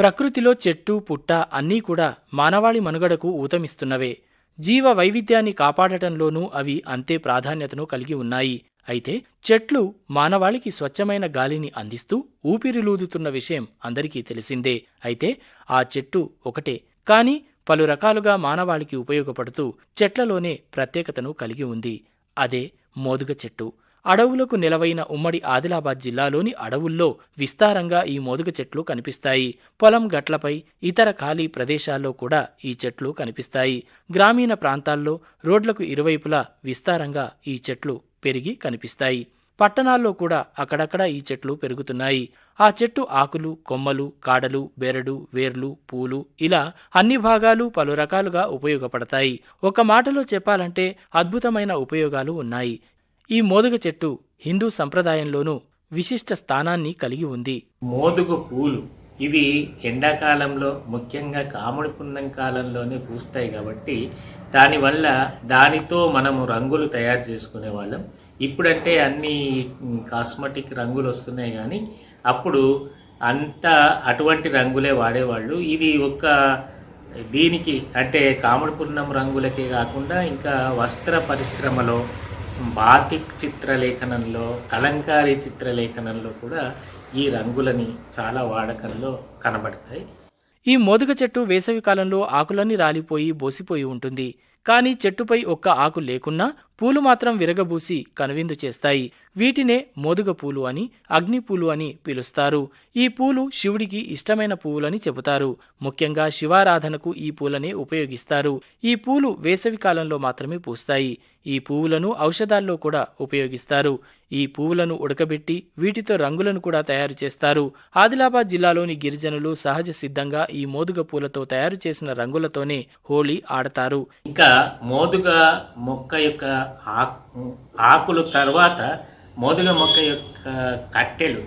ప్రకృతిలో చెట్టు పుట్ట అన్నీ కూడా మానవాళి మనుగడకు ఊతమిస్తున్నవే. జీవ వైవిధ్యాన్ని కాపాడటంలోనూ అవి అంతే ప్రాధాన్యతను కలిగి ఉన్నాయి. అయితే చెట్లు మానవాళికి స్వచ్ఛమైన గాలిని అందిస్తూ ఊపిరిలూదుతున్న విషయం అందరికీ తెలిసిందే. అయితే ఆ చెట్టు ఒకటే. కాని పలు రకాలుగా మానవాళికి ఉపయోగపడుతూ చెట్లలోనే ప్రత్యేకతను కలిగి ఉంది. అదే మోదుగ చెట్టు. అడవులకు నిలవైన ఉమ్మడి ఆదిలాబాద్ జిల్లాలోని అడవుల్లో విస్తారంగా ఈ మోదుగ చెట్లు కనిపిస్తాయి. పొలం గట్లపై ఇతర ఖాళీ ప్రదేశాల్లో కూడా ఈ చెట్లు కనిపిస్తాయి. గ్రామీణ ప్రాంతాల్లో రోడ్లకు ఇరువైపులా విస్తారంగా ఈ చెట్లు పెరిగి కనిపిస్తాయి. పట్టణాల్లో కూడా అక్కడక్కడ ఈ చెట్లు పెరుగుతున్నాయి. ఆ చెట్టు ఆకులు కొమ్మలు కాడలు బెరడు వేర్లు పూలు ఇలా అన్ని భాగాలు పలు రకాలుగా ఉపయోగపడతాయి. ఒక మాటలో చెప్పాలంటే అద్భుతమైన ఉపయోగాలు ఉన్నాయి. ఈ మోదుగ చెట్టు హిందూ సంప్రదాయంలోనూ విశిష్ట స్థానాన్ని కలిగి ఉంది. మోదుగు పూలు ఇవి ఎండాకాలంలో ముఖ్యంగా కాముడి పున్నం కాలంలోనే పూస్తాయి కాబట్టి దానివల్ల దానితో మనము రంగులు తయారు చేసుకునే వాళ్ళం. ఇప్పుడంటే అన్ని కాస్మెటిక్ రంగులు వస్తున్నాయి కానీ అప్పుడు అంత అటువంటి రంగులే వాడేవాళ్ళు. ఇది ఒక దీనికి అంటే కాముడి పున్నం రంగులకే కాకుండా ఇంకా వస్త్ర పరిశ్రమలో బాతిక్ చిత్రలేఖనంలో కలంకారీ చిత్రలేఖనంలో కూడా ఈ రంగులని చాలా వాడకంలో కనబడతాయి. ఈ మోదుగ చెట్టు వేసవి కాలంలో ఆకులన్నీ రాలిపోయి బోసిపోయి ఉంటుంది. కానీ చెట్టుపై ఒక్క ఆకు లేకున్నా పూలు మాత్రం విరగబూసి కనువిందు చేస్తాయి. వీటినే మోదుగ పూలు అని అగ్నిపూలు అని పిలుస్తారు. ఈ పూలు శివుడికి ఇష్టమైన పువ్వులని చెబుతారు. ముఖ్యంగా శివారాధనకు ఈ పూలనే ఉపయోగిస్తారు. ఈ పూలు వేసవి కాలంలో మాత్రమే పూస్తాయి. ఈ పువ్వులను ఔషధాల్లో కూడా ఉపయోగిస్తారు. ఈ పువ్వులను ఉడకబెట్టి వీటితో రంగులను కూడా తయారు చేస్తారు. ఆదిలాబాద్ జిల్లాలోని గిరిజనులు సహజ సిద్ధంగా ఈ మోదుగ పూలతో తయారు చేసిన రంగులతోనే హోళీ ఆడతారు. ఇంకా మోదుగ మొక్క యొక్క ఆకు ఆకులు తర్వాత మోదుగ మొక్క యొక్క కట్టెలు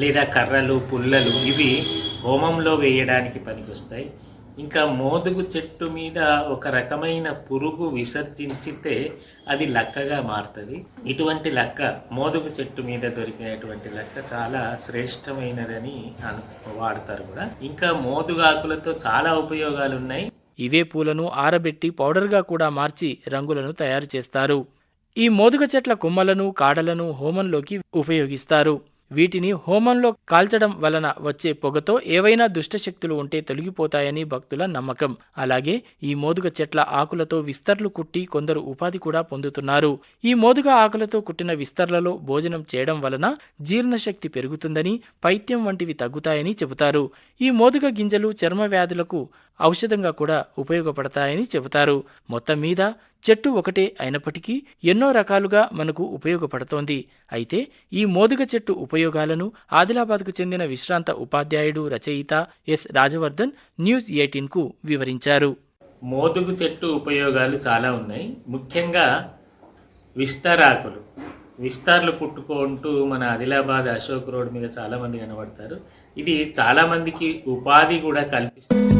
లేదా కర్రలు పుల్లలు ఇవి హోమంలో వేయడానికి పనికొస్తాయి. ఇంకా మోదుగు చెట్టు మీద ఒక రకమైన పురుగు విసర్జించితే అది లక్కగా మారుతుంది. ఇటువంటి లక్క మోదుగు చెట్టు మీద దొరికినటువంటి లక్క చాలా శ్రేష్టమైనదని అను వాడతారు కూడా. ఇంకా మోదుగాకులతో చాలా ఉపయోగాలు ఉన్నాయి ఇవే పూలను ఆరబెట్టి పౌడర్గా కూడా మార్చి రంగులను తయారు చేస్తారు. ఈ మోదుగ చెట్ల కొమ్మలను కాడలను హోమంలోకి ఉపయోగిస్తారు. వీటిని హోమంలో కాల్చడం వలన వచ్చే పొగతో ఏవైనా దుష్టశక్తులు ఉంటే తొలగిపోతాయని భక్తుల నమ్మకం. అలాగే ఈ మోదుగ చెట్ల ఆకులతో విస్తర్లు కుట్టి కొందరు ఉపాధి కూడా పొందుతున్నారు. ఈ మోదుగ ఆకులతో కుట్టిన విస్తర్లలో భోజనం చేయడం వలన జీర్ణశక్తి పెరుగుతుందని పైత్యం వంటివి తగ్గుతాయని చెబుతారు. ఈ మోదుగ గింజలు చర్మ వ్యాధులకు ఔషధంగా కూడా ఉపయోగపడతాయని చెబుతారు. మొత్తం మీద చెట్టు ఒకటే అయినప్పటికీ ఎన్నో రకాలుగా మనకు ఉపయోగపడుతోంది. అయితే ఈ మోదుగ చెట్టు ఉపయోగాలను ఆదిలాబాద్కు చెందిన విశ్రాంత ఉపాధ్యాయుడు రచయిత ఎస్. రాజవర్ధన్ న్యూస్ ఎయిటీన్కు వివరించారు. మోదుగు చెట్టు ఉపయోగాలు చాలా ఉన్నాయి. ముఖ్యంగా విస్తరాకులు. విస్తార్లు పుట్టుకుంటూ మన ఆదిలాబాద్ అశోక్ రోడ్ మీద చాలామంది కనబడతారు. ఇది చాలామందికి ఉపాధి కూడా కల్పిస్తుంది.